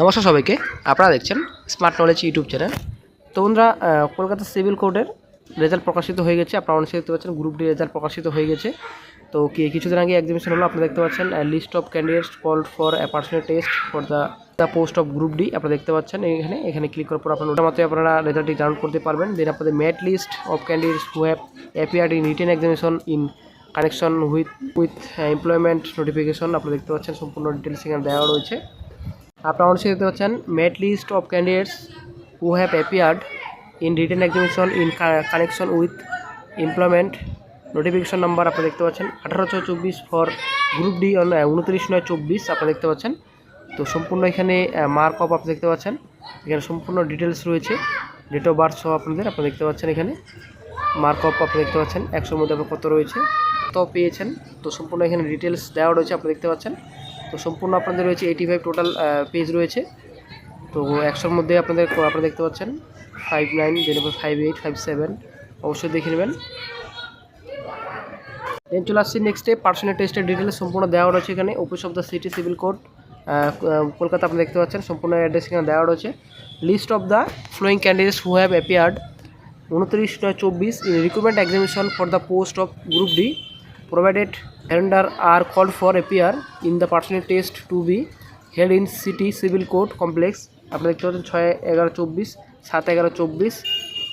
নমস্কার সবাইকে। আপনারা দেখছেন স্মার্ট নলেজ ইউটিউব চ্যানেল। তো বন্ধুরা কলকাতা সিভিল কোর্টের রেজাল্ট প্রকাশিত হয়ে গেছে। আপনারা অনেকে দেখতে পাচ্ছেন গ্রুপ ডি রেজাল্ট প্রকাশিত হয়ে গেছে। তো কি কিছুদিন আগে এক্সিবিশন হলো, আপনারা দেখতে পাচ্ছেন list of candidates called for a personal test for the the post of group D আপনারা দেখতে পাচ্ছেন এখানে। এখানে ক্লিক করার পর আপনার মতো আপনারা রেজাল্টটি ডাউনলোড করতে পারবেন। দেন আপনাদের merit list of candidates who have appeared in written examination in connection with with employment notification আপনারা দেখতে পাচ্ছেন, সম্পূর্ণ ডিটেলস এখানে দেওয়া রয়েছে। আপনারা অবশ্যই দেখতে পাচ্ছেন merit list of candidates who have appeared in written examination in connection with employment notification number আপনারা দেখতে পাচ্ছেন আঠারো ছয় চব্বিশ ফর গ্রুপ ডি উনত্রিশ নয় চব্বিশ আপনারা দেখতে পাচ্ছেন। তো সম্পূর্ণ এখানে মার্ক অফ আপনি দেখতে পাচ্ছেন। এখানে সম্পূর্ণ ডিটেলস রয়েছে ডেট অফ বার্থ সহ আপনাদের আপনারা দেখতে পাচ্ছেন এখানে। মার্ক অফ আপনি দেখতে পাচ্ছেন একশোর মধ্যে আপনার কত রয়েছে, কত পেয়েছেন। তো সম্পূর্ণ এখানে ডিটেলস দেওয়া রয়েছে আপনি দেখতে পাচ্ছেন। তো সম্পূর্ণ আপনাদের রয়েছে এইটি ফাইভ টোটাল পেজ রয়েছে। তো একশোর মধ্যে আপনাদের, আপনারা দেখতে পাচ্ছেন five nine then five eight five seven অবশ্যই দেখে নেবেন। দেন চলে আসছি নেক্সট পার্সোনাল টেস্টের ডিটেলস সম্পূর্ণ দেওয়া রয়েছে এখানে office of the city civil court Kolkata আপনি দেখতে পাচ্ছেন, সম্পূর্ণ অ্যাড্রেস এখানে দেওয়া রয়েছে। List of the following candidates who have appeared উনত্রিশ চব্বিশ recruitment examination for the post of group D provided calendar R call for appear in the personal test to be held in city civil court complex আপনি দেখতে পাচ্ছেন ছয় এগারো চব্বিশ, সাত এগারো চব্বিশ,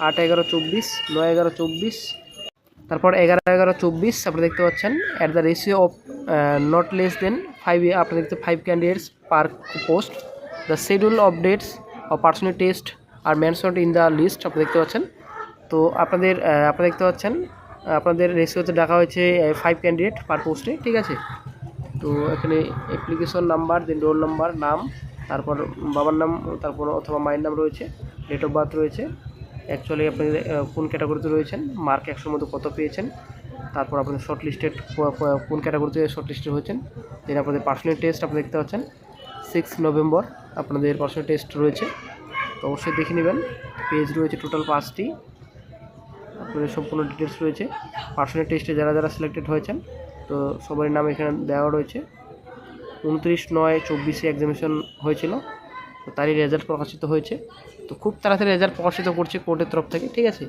আট এগারো চব্বিশ, নয় এগারো চব্বিশ, তারপর এগারো এগারো চব্বিশ আপনি দেখতে পাচ্ছেন at the ratio of not less than five আপনি দেখতে five candidates per post the schedule of dates of personal test are mentioned in the list আপনি দেখতে পাচ্ছেন। তো আপনাদের আপনারা দেখতে পাচ্ছেন আপনাদের রেশিওতে ডাকা হয়েছে ফাইভ ক্যান্ডিডেট পার পোস্টে ঠিক আছে? তো এখানে application number then roll number নাম, তারপর বাবার নাম, তারপর অথবা মায়ের নাম রয়েছে ডেট অফ বার্থ রয়েছে অ্যাকচুয়ালি আপনি কোন ক্যাটাগরিতে রয়েছেন মার্ক একশোর মধ্যে কত পেয়েছেন, তারপর আপনাদের শর্ট লিস্টেড কোন ক্যাটাগরিতে শর্ট লিস্টেড হয়েছেন দেন আপনাদের পার্সোনাল টেস্ট আপনি দেখতে পাচ্ছেন সিক্স নভেম্বর আপনাদের পার্সোনাল টেস্ট রয়েছে, তো অবশ্যই দেখে নেবেন পেজ রয়েছে টোটাল পাঁচটি আপনাদের সম্পূর্ণ ডিটেলস রয়েছে। পার্সোনাল টেস্টে যারা যারা সিলেক্টেড হয়েছেন, তো সবারই নাম এখানে দেওয়া রয়েছে। উনত্রিশ নয় চব্বিশে এক্সামিনেশন হয়েছিল, তো তারই রেজাল্ট প্রকাশিত হয়েছে। তো খুব তাড়াতাড়ি রেজাল্ট প্রকাশিত করছে কোর্টের তরফ থেকে, ঠিক আছে?